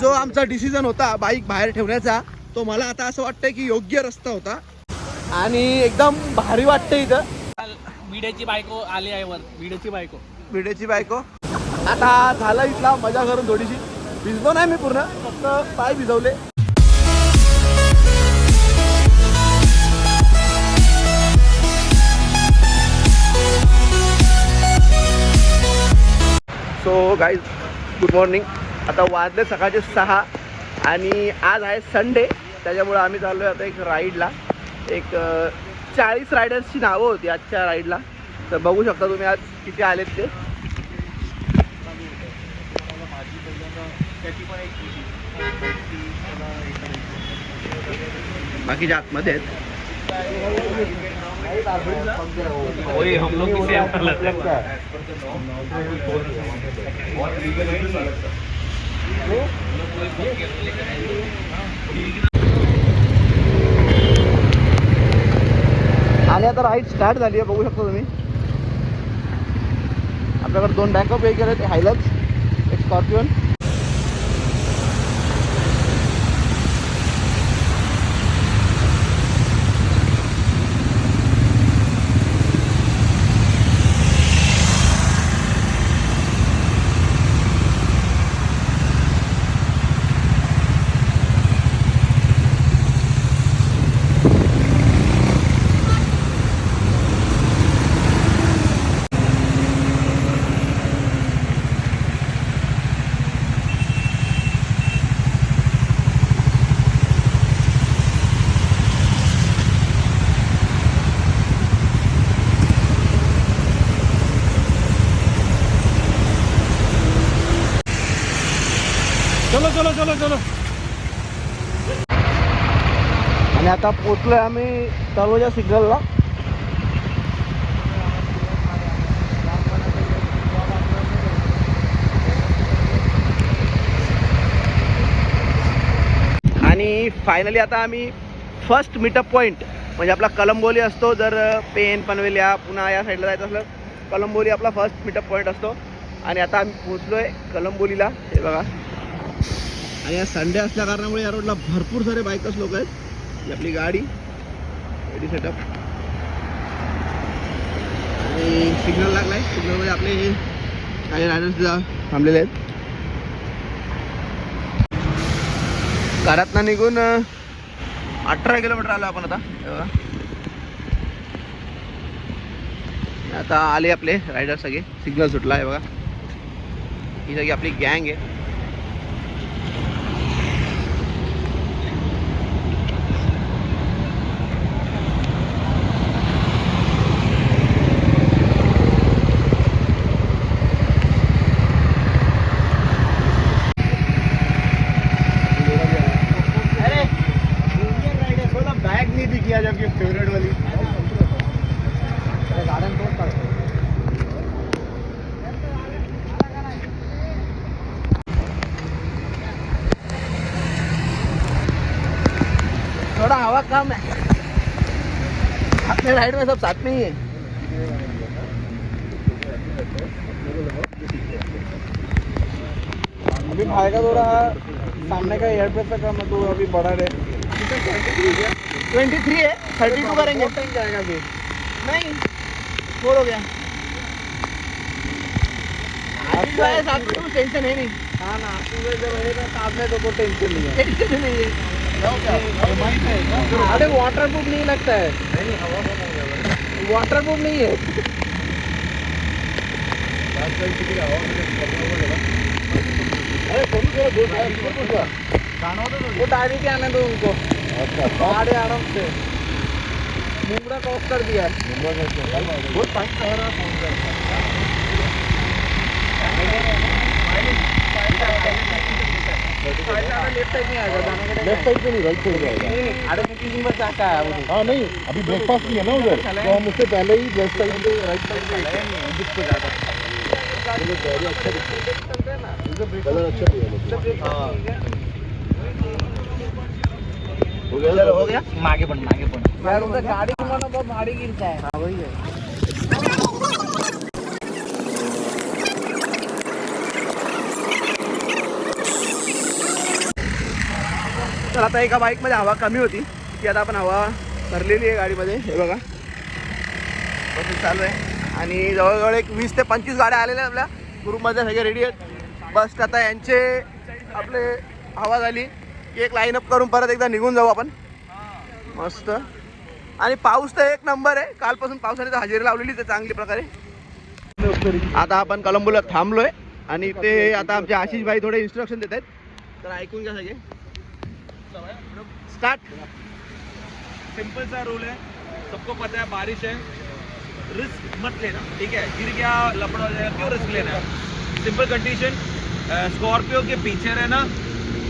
जो आमचा डिसिजन होता बाईक बाहेर ठेवण्याचा तो मला आता असं वाटतंय की योग्य रस्ता होता. आणि एकदम भारी वाटतं इथं. विड्याची बायको आली आहे वर. विड्याची बायको. भिडेची बायको. आता झाला इथला मजा करून थोडीशी. भिजलो नाही मी पूर्ण फक्त पाय भिजवले. सो गाईज गुड मॉर्निंग आता वाजले सकाळचे सहा आणि आज आहे संडे त्याच्यामुळे आम्ही चाललो आहे आता एक राईडला. एक चाळीस रायडर्सची नावं होती आजच्या राईडला. तर बघू शकता तुम्ही आज किती आलेत ते. बाकीच्या आतमध्ये आहेत. आणि आता राईड स्टार्ट झाली आहे बघू शकता तुम्ही. आपल्याकडे दोन बॅकअप वेगळे आहेत हायलक्स एक स्कॉर्पिओन चलो चलो चलो चलो. आणि आता पोचलोय आम्ही तळोजा सिग्नलला. आणि फायनली आता आम्ही फर्स्ट मिटअप पॉईंट म्हणजे आपला कलंबोली असतो जर पेन पनवेल्या पुन्हा या साईडला जायचं असलं कलंबोली आपला फर्स्ट मिटअप पॉईंट असतो. आणि आता आम्ही पोचलोय कलंबोलीला. हे बघा. आणि या संडे असल्या कारणामुळे या रोडला भरपूर सारे बायकर्स लोक आहेत. ही आपली गाडी. रेडी सेटअप आणि सिग्नल लागलाय. सिग्नलमध्ये आपले हे काही रायडर्स थांबलेले आहेत. घरातनं निघून अठरा किलोमीटर आलो आपण आता. आता आले आपले रायडर सगळे. सिग्नल सुटला आहे बघा. ही सगळी आपली गँग आहे. कम है अपने राइड में सब साथ में ही है। अभी का थोड़ा सामने का एयर प्रेशर कम है तो अभी बढ़ा रहे। ट्वेंटी थ्री है थर्टी टू करेंगे। जाएगा फिर नहीं फोर हो गया। है टेंशन है नहीं। हाँ ना जब रहेगा में तो कोई टेंशन नहीं है। टेंशन नहीं है। अरे वाटर प्रूफ नहीं लगता है। वाटर प्रूफ नहीं है। वो डायरी के आने दो उनको। गाड़ी आराम से। मुंबरा क्रॉस कर दिया बहुत लेफ्ट साइड नहीं पे नहीं राइट जाएगा नहीं नहीं है हाँ नहीं अभी ब्रेकफास्ट किया ना उधर। तो हम उससे पहले ही लेफ्ट साइड पे राइट साइड पे जाता कलर अच्छा भी है हो। गया? हो मागे पण मागे पण यार उधर गाड़ी भारी गिरता है हाँ वही है तर आता एका बाईकमध्ये हवा कमी होती. ती आता आपण हवा भरलेली आहे गाडीमध्ये. हे बघा. बसून चालू आहे. आणि जवळजवळ एक वीस ते पंचवीस गाड्या आलेल्या आहेत आपल्या. ग्रुपमध्ये सगळे रेडी आहेत. बस आता यांचे आपले हवा झाली. की एक लाईनअप करून परत एकदा निघून जाऊ आपण. मस्त. आणि पाऊस तर एक नंबर आहे. कालपासून पावसाने तर हजेरी लावलेली तर चांगली प्रकारे. आता आपण कलंबोला थांबलोय. आणि ते आता आमचे आशिष भाई थोडे इन्स्ट्रक्शन देत आहेत तर ऐकून घ्या सगळे. स्टार्ट. सिंपल सा रूल है. सबको पता है बारिश है. रिस्क मत लेना. ठीक है? गिर गया लपड़ा हो जाएगा, क्यों रिस्क लेना है? सिंपल कंडीशन स्कॉर्पियो के पीछे रहना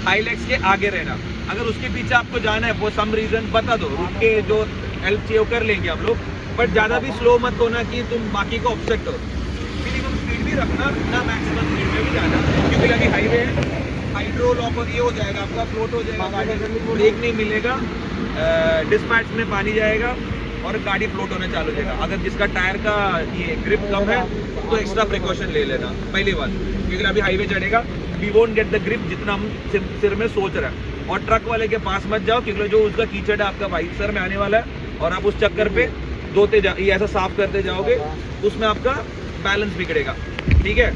हाईलेक्स के आगे रहना. अगर उसके पीछे आपको जाना है, वो सम रीजन बता दो. रुक के जो हेल्प चाहिए वो कर लेंगे आप लोग. बट ज़्यादा भी स्लो मत होना कि तुम बाकी को ऑब्जेक्ट हो. मिनिमम स्पीड भी रखना, ना मैक्सिमम स्पीड में भी जाना. क्योंकि अभी हाईवे है. हाइड्रो लॉक और ये हो जाएगा आपका फ्लोट हो जाएगा गाड़ी ब्रेक नहीं मिलेगा डिस्पैच में पानी जाएगा और गाड़ी फ्लोट होने चालू हो जाएगा। अगर जिसका टायर का ये ग्रिप कम है तो एक्स्ट्रा प्रिकॉशन ले लेना पहली बात। क्योंकि अभी हाईवे चढ़ेगा we won't get the grip जितना हम सिर, में सोच रहे हैं। और ट्रक वाले के पास मत जाओ क्योंकि जो उसका कीचड़ है आपका बाइक सर में आने वाला है और आप उस चक्कर पे धोते जा ऐसा साफ़ करते जाओगे उसमें आपका बैलेंस बिगड़ेगा। ठीक है?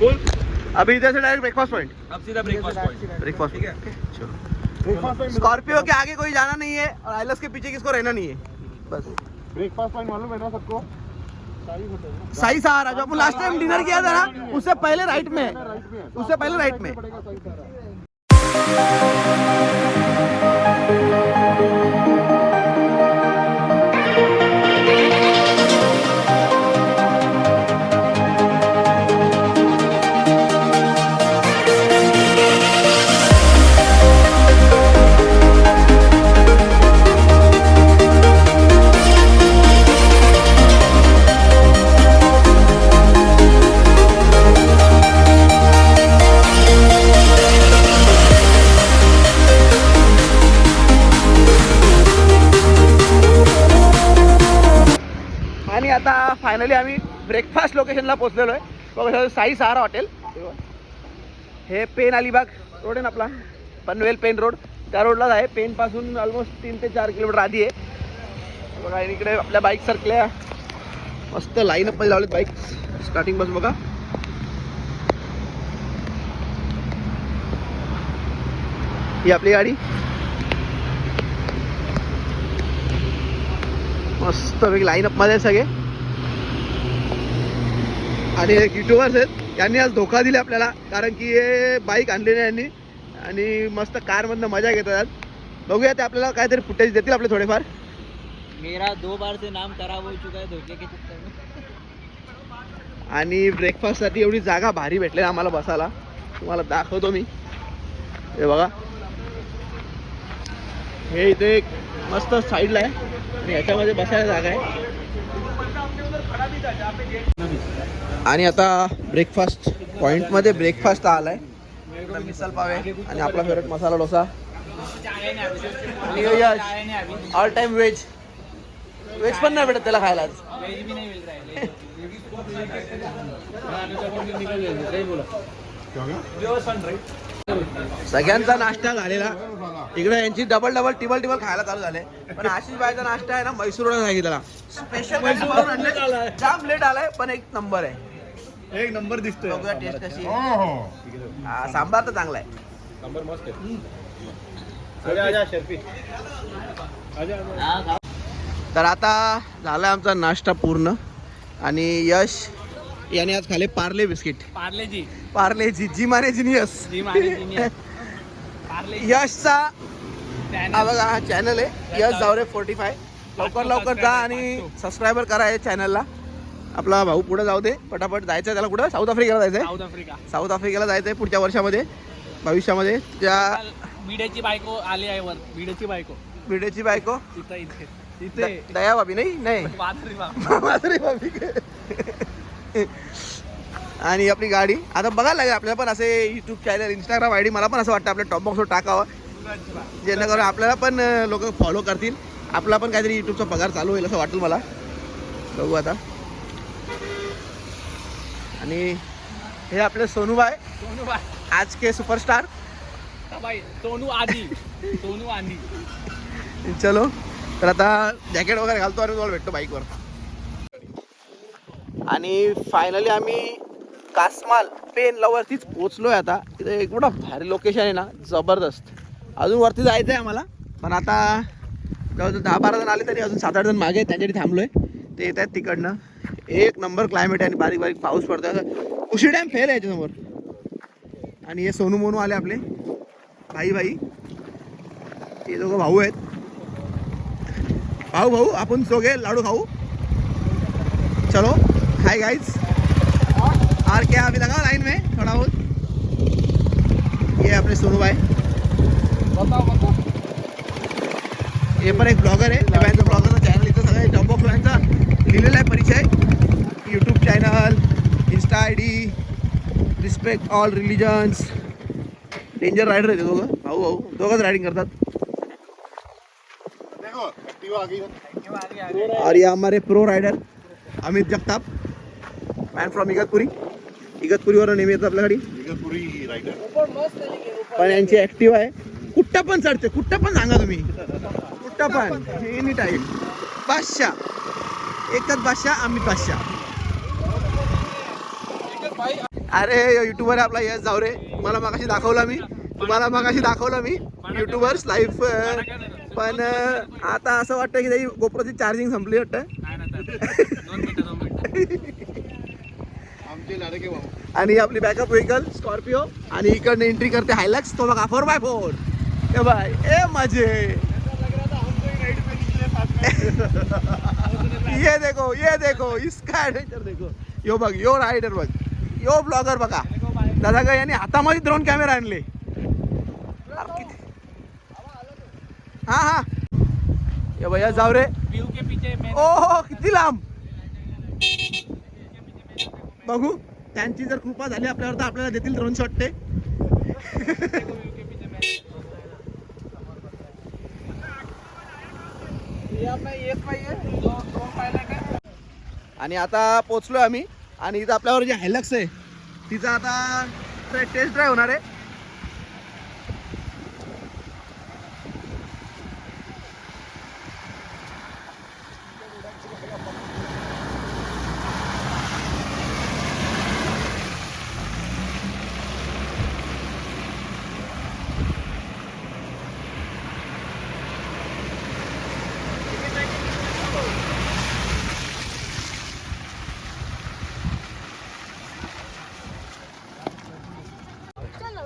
कुल अभी इधर से डायरेक्ट ब्रेकफास्ट पॉइंट अब सीधा ब्रेकफास्ट पॉइंट ब्रेकफास्ट ठीक है। चलो। स्कॉर्पियो के आगे कोई जाना नहीं है और आइलस के पीछे किसको रहना नहीं है। बस। ब्रेकफास्ट पॉइंट मालूम है ना सबको? सही सहारा जो अपन लास्ट टाइम डिनर किया था ना उससे पहले राइट में। राइट में। उससे पहले राइट में। पोचलेलो पोहोचलेलो आहे. बघा साई सहारा हॉटेल हे पेन अलिबाग रोड आहे ना आपला? पनवेल पेन रोड. त्या रोडलाच आहे. पेनपासून ऑलमोस्ट तीन ते चार किलोमीटर आधी आहे. बघा इकडे आपल्या बाईक सरकल्या मस्त लाईनअपमध्ये लावलेत बाईक स्टार्टिंग बस बघा. ही आपली गाडी. मस्त लाईन अपमध्ये सगळे. आणि युट्यूबर्स आहेत. यांनी आज धोका दिला आपल्याला कारण की हे बाईक आणली नाही यांनी. आणि मस्त कारमधनं मजा घेतात आज. बघूया ते आपल्याला काहीतरी फुटेज देतील आपले थोडेफार. मेरा दो बार से नाम खराब हो चुका है धोखे के चक्कर में. आणि ब्रेकफास्टसाठी एवढी जागा भारी भेटली आम्हाला बसायला. तुम्हाला दाखवतो मी. हे बघा. हे इथे एक मस्त साईडला आहे. आणि ह्याच्यामध्ये बसायला जागा आहे. आणि आता ब्रेकफास्ट पॉईंटमध्ये ब्रेकफास्ट आला आहे मिसल पाव आहे आणि आपला favourite masala dosa. All time veg veg पण नाही भेटत त्याला खायला आज. है सगळ्यांचा नाश्ता झालेला. इकडे यांची डबल डबल टिबल टिबल खायला चालू झाले. पण आशिष बाईचा नाश्ता आहे ना मैसूर सांगितला स्पेशल जाम लेट आलाय पण एक नंबर आहे. एक नंबर दिसतोय. बघूया टेस्ट कशी आहे. हा, सांबार तर चांगला आहे. मस्त आहे. तर आता झालाय आमचा नाश्ता पूर्ण. आणि यश याने आज खाले Parle biscuit. Parle G. Parle G G Mane genius. G माने जीनियस. पार्ले यशचा हा बघा हा चॅनल आहे. यश जावरे फोर्टी फाय लवकर लवकर जा आणि सबस्क्रायबर करा या चॅनलला आपला भाऊ पुढे जाऊ दे. पटापट जायचं त्याला कुठं? साऊथ आफ्रिकेला जायचंय. साऊथ आफ्रिका साऊथ आफ्रिकेला जायचंय पुढच्या वर्षामध्ये. भविष्यामध्ये. त्या काल भिड्याची बायको आली आहे वर. भिड्याची बायको. भिडेची बायको. दया बाबी नाही? नाही. माधुरी बाबी. आणि आपली गाडी. आता बघायला लागेल आपल्याला पण असे YouTube channel Instagram I D मला पण असं वाटतं आपल्या टॉप बॉक्सवर टाकावं. जेणेकरून आपल्याला पण लोक फॉलो करतील. आपला पण काहीतरी युट्यूबचा पगार चालू होईल असं वाटेल मला. बघू आता. आणि हे आपले सोनूबाई सोनू बाय आज के सुपरस्टार सोनू आधी सोनू आंधी चलो तर आता जॅकेट वगैरे घालतो आणि तुम्हाला भेटतो बाईकवर आणि फायनली आम्ही कासमाल वरतीच पोचलो आहे आता. तिथे एक मोठा भारी लोकेशन आहे ना जबरदस्त. अजून वरती जायचं आहे आम्हाला पण आता जवळजवळ दहा बारा जण आले तरी अजून सात आठ जण मागे आहेत त्यांच्यासाठी थांबलोय. ते येत आहेत तिकडनं. एक नंबर क्लायमेट आहे आणि बारीक बारीक पाऊस पडतो असं उशी डॅम फेल आहे याच्यासमोर. आणि हे सोनू मोनू आले आपले. भाई भाई. हे दोघं भाऊ आहेत. भाऊ भाऊ आपण सो लाडू खाऊ. चलो. हाय गाइस और क्या अभी लगा लाइन में थोड़ा बहुत। ये अपने सोनू भाई। हे पण एक ब्लॉगर आहे दिव्यांचं ब्लॉगरचं चॅनल इथं सगळं डब्बो फ्लॅनचा लिहिलेला आहे परिचय। YouTube channel insta I D respect all religions danger rider आहे ते दोघं भाऊ भाऊ दोघंच रायडिंग करतात देखो एक्टिवा आ गई। है और ये हमारे pro rider Amit Jagtap. Man from Igatpuri इगतपुरीवरून नेहमी येतात आपल्याकडे इगतपुरी राइडर पण यांची ऍक्टिव्ह आहे. कुठं पण चढते कुठं पण सांगा तुम्ही. कुठं पण. एनी टाईम बादशाह. एकच बादशाह अमित बादशाह. अरे युट्यूबर आपला यश जाऊ रे तुम्हाला मागाशी दाखवला मी. तुम्हाला मागाशी दाखवलं मी. युट्यूबर्स लाईव्ह पण आता असं वाटतं की गोप्रोची चार्जिंग संपली वाटतं. आणि आपली बॅकअप व्हेकल स्कॉर्पिओ आणि इकडनं एंट्री करते हायलॅक्स तो बघा four by four A by A मजे ये देखो ये देखो इसका ॲडव्हेंचर देखो. यो बघ यो रायडर बघ. यो ब्लॉगर बघा. दादा का यांनी हातामध्ये ड्रोन कॅमेरा आणले. हा हा. ये भैया जाऊ रे. ओ हो किती लांब. बघू. त्यांची जर कृपा झाली आपल्यावर तर आपल्याला देतील ड्रोन शॉट ते. आणि आता पोचलोय आम्ही. आणि इथं आपल्यावर जे हायलक्स आहे तिचा आता टेस्ट ड्राईव्ह होणार आहे.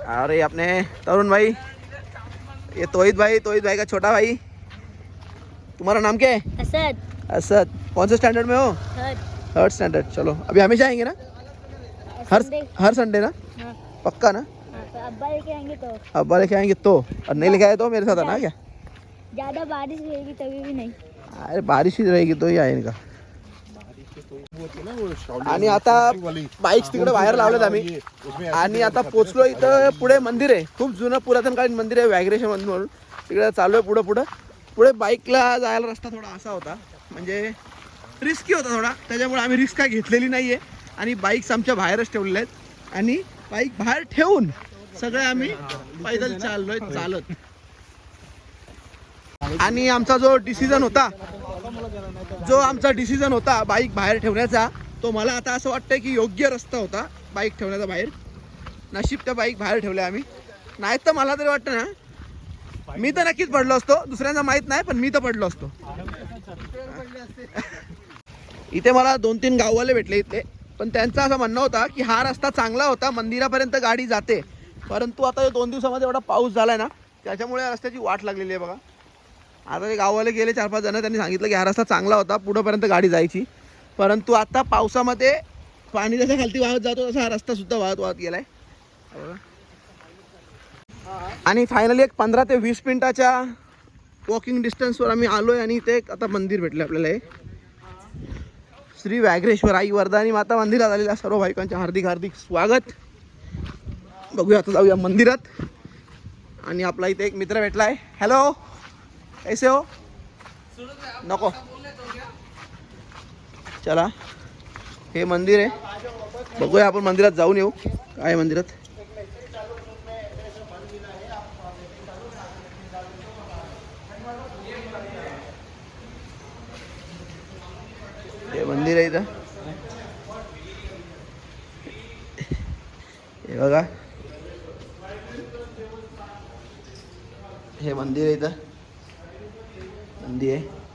अरे अपने तरुण भाई ये तोहित भाई तोहित भाई का छोटा भाई। तुम्हारा नाम क्या है? असद। असद। कौन से स्टैंडर्ड में हो? थर्ड स्टैंडर्ड चलो अभी हमेशा आएँगे ना? हर हर संडे ना? हाँ, पक्का ना? हाँ, तो अब्बा लेके आएँगे तो। अब्बा लेके आएँगे तो। और नहीं लेके आए तो मेरे साथ आना क्या? ज़्यादा बारिश रहेगी तभी भी नहीं। अरे बारिश ही रहेगी तो ही आहे इनका। आणि आता बाईक्स तिकडे बाहेर लावलेत आम्ही. आणि आता पोचलो इथं पुढे मंदिर आहे. खूप जुनं पुरातनकालीन मंदिर आहे व्याघ्रेश्वर मंदिर म्हणून तिकडे चालू आहे पुढं. पुढं पुढे बाईकला जायला रस्ता थोडा असा होता. म्हणजे रिस्की होता थोडा. त्याच्यामुळे आम्ही रिस्क काय घेतलेली नाही आहे आणि बाईक्स आमच्या बाहेरच ठेवलेल्या आहेत. आणि बाईक बाहेर ठेवून सगळे आम्ही पैदल चाललोय चालत. आणि आमचा जो डिसिजन होता जो आमचा डिसिजन होता बाईक बाहेर ठेवण्याचा तो मला आता असं वाटतं की योग्य रस्ता होता बाईक ठेवण्याचा बाहेर. नशीब त्या बाईक बाहेर ठेवल्या आम्ही. नाही तर मला तरी वाटतं ना मी तर नक्कीच पडलो असतो. दुसऱ्यांना माहीत नाही पण मी तर पडलो असतो. इथे मला दोन तीन गाववाले भेटले इथले. पण त्यांचं असं म्हणणं होता की हा रस्ता चांगला होता मंदिरापर्यंत गाडी जाते. परंतु आता या दोन दिवसामध्ये एवढा पाऊस झालाय ना त्याच्यामुळे रस्त्याची वाट लागलेली आहे बघा. आता ते गाववाले गेले चार पाच जण त्यांनी सांगितलं की हा रस्ता चांगला होता पुढंपर्यंत गाडी जायची. परंतु आता पावसामध्ये पाणी जसं खालती वाहत जातो तसा हा रस्ता सुद्धा वाहत वाहत गेलाय. आहे आणि फायनली एक पंधरा ते वीस मिनिटाच्या वॉकिंग डिस्टन्सवर आम्ही आलोय आणि ते एक आता मंदिर भेटलं आपल्याला हे श्री व्याघ्रेश्वर आई वरदानी माता मंदिरात आलेल्या सर्व भाविकांचे हार्दिक हार्दिक स्वागत. बघूया आता जाऊया मंदिरात. आणि आपला इथे एक मित्र भेटला आहे हॅलो ऐसे हो। नको। चला। हे मंदिर आहे। बघूया आपण मंदिरात जाऊन येऊ. काय मंदिरात? हे मंदिर आहे इथं. हे बघा. हे मंदिर आहे इथं. नंदी आहे.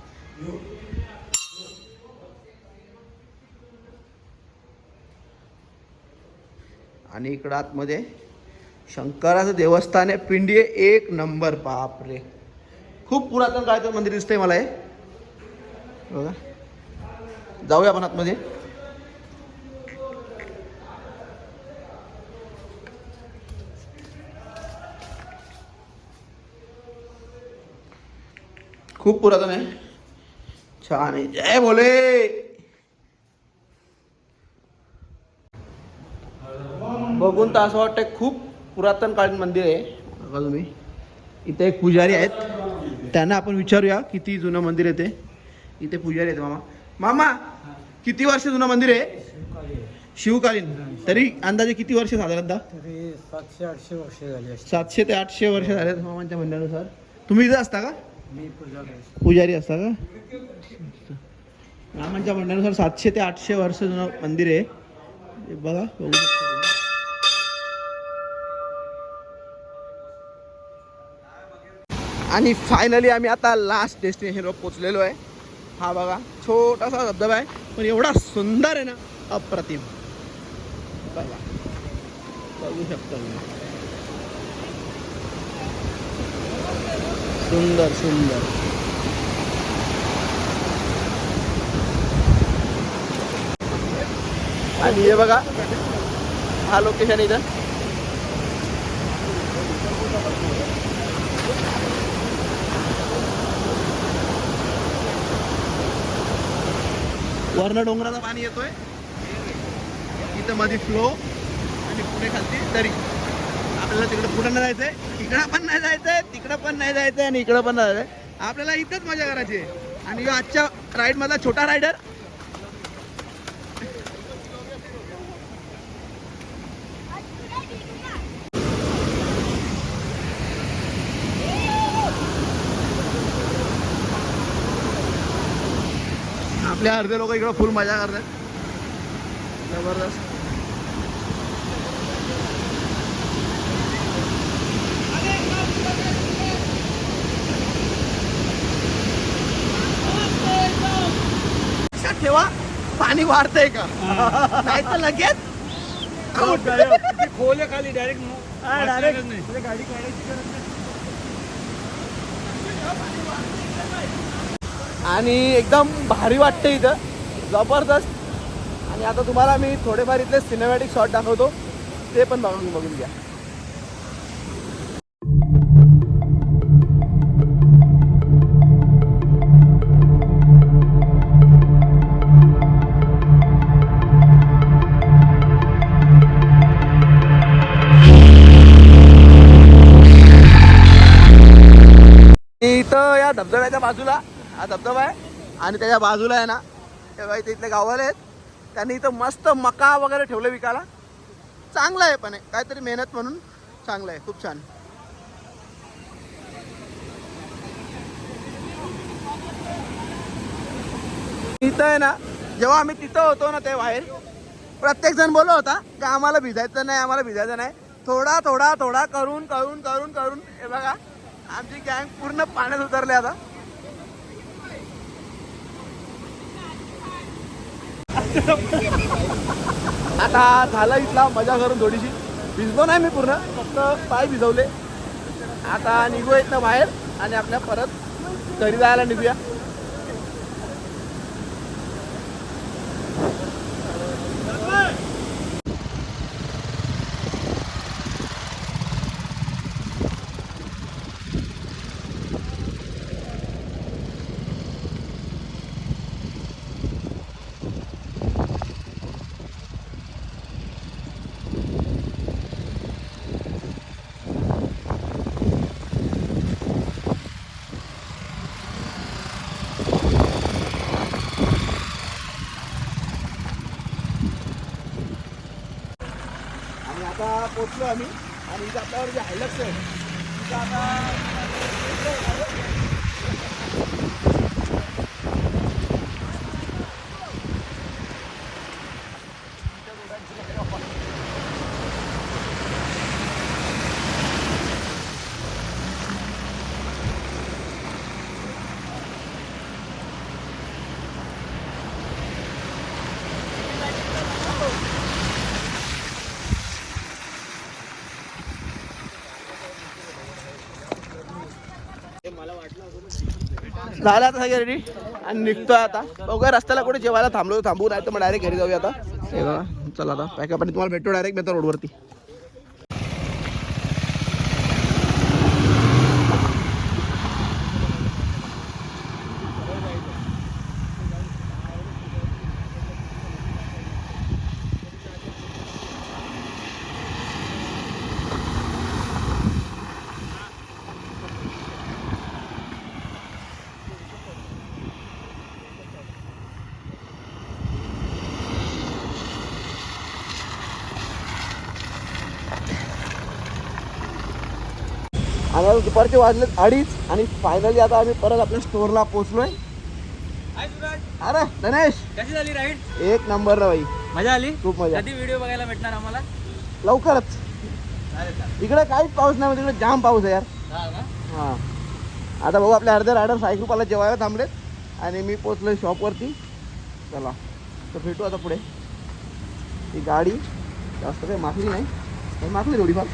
आणि इकडं आतमध्ये शंकराचं देवस्थान आहे. पिंडी एक नंबर बापरे. खूप पुरातन काळाचं मंदिर दिसतंय मला हे. बघा. जाऊया आपण आतमध्ये. खूप पुरातन आहे. छान आहे. जय भोले! बघून तर असं वाटतंय खूप पुरातन कालीन मंदिर आहे. बघा तुम्ही. इथे एक पुजारी आहेत. त्यांना आपण विचारूया किती जुनं मंदिर आहे ते. इथे पुजारी आहेत मामा. मामा किती वर्ष जुनं मंदिर आहे? शिवकालीन. तरी अंदाजे किती वर्ष साधारणतः सातशे आठशे वर्ष झाली सातशे ते आठशे वर्ष झाले मामांच्या म्हणण्यानुसार तुम्ही इथं असता का? पुजारी असता का? रामांच्या म्हणण्यानुसार सातशे ते आठशे वर्ष जुनं मंदिर आहे. हे बघा बघू आणि फायनली आम्ही आता लास्ट डेस्टिनेशनवर पोचलेलो आहे. हा बघा छोटासा धबधबा आहे पण एवढा सुंदर आहे ना अप्रतिम. बघा. बघू शकतो सुंदर सुंदर. आणि हे बघा हा लोकेशन इथं. वर्ण डोंगराचं पाणी येतोय. इथं मध्ये फ्लो आणि पुढे खालती दरी. आपल्याला तिकडे कुठं नाही जायचंय. इकडं पण नाही जायचंय तिकडं पण नाही जायचंय आणि इकडं पण नाही जायचंय. आपल्याला इथंच मजा करायची आणि आजच्या राईड मधला छोटा रायडर आपले अर्धे लोक इकडं फुल मजा करतात. जबरदस्त. ठेवा पाणी वाढतंय का? नाही तर लगेच out. खोले खाली डायरेक्ट हा, direct. गाडी काढायची गरज नाही. आणि एकदम भारी वाटतं इथं. जबरदस्त. आणि आता तुम्हाला मी थोडेफार इथले सिनेमॅटिक शॉट दाखवतो. ते पण बघून बघून घ्या. फक्त या धबधब्याच्या बाजूला. हा धबधबा आहे. आणि त्याच्या बाजूला आहे ना तेव्हा बाई इथले गावाले आहेत. त्यांनी इथं मस्त मका वगैरे ठेवलं विकायला. चांगलं आहे पण काहीतरी मेहनत म्हणून चांगलं आहे. खूप छान. इथं आहे ना जेव्हा आम्ही तिथं होतो ना ते बाहेर प्रत्येक जण बोलत होता की आम्हाला भिजायचं नाही आम्हाला भिजायचं नाही. थोडा थोडा थोडा करून करून करून करून हे बघा. आमची गँग पूर्ण पाण्यात उतरले आता. आता झाला इथला मजा करून थोडीशी. भिजलो नाही मी पूर्ण फक्त पाय भिजवले. आता निघू येत ना बाहेर आणि आपल्या परत घरी जायला निघूया आणि आता पोचलो आम्ही. आणि इथं आपल्यावर जे हायलक्स आहे तिथं आता झालं आता सगळं रेडी आणि निघतोय आता. बघूया रस्त्याला कुठे जेवायला थांबलो थांबू नाही तर मग डायरेक्ट घरी जाऊया आता. हे बघा चला आता. पॅकअप आणि तुम्हाला भेटतो डायरेक्ट मी आता रोडवरती आणि आता दुपारचे वाजले अडीच आणि फायनली आता आम्ही परत आपल्या स्टोअरला पोहोचलोय. अरे गणेश. कशी झाली राईड एक नंबर ना बाई. मजा आली? खूप मजा. कधी व्हिडिओ बघायला भेटणार आम्हाला? लवकरच. इकडे काहीच पाऊस नाही इकडे जाम पाऊस आहे यार. हा? हां. आता बघू आपले अर्धे रायडर सायकलपाला जेवायला थांबलेत आणि मी पोचलोय शॉपवरती चला तर भेटू आता पुढे. ही गाडी जास्त काही माखली नाही. माखली थोडीफार.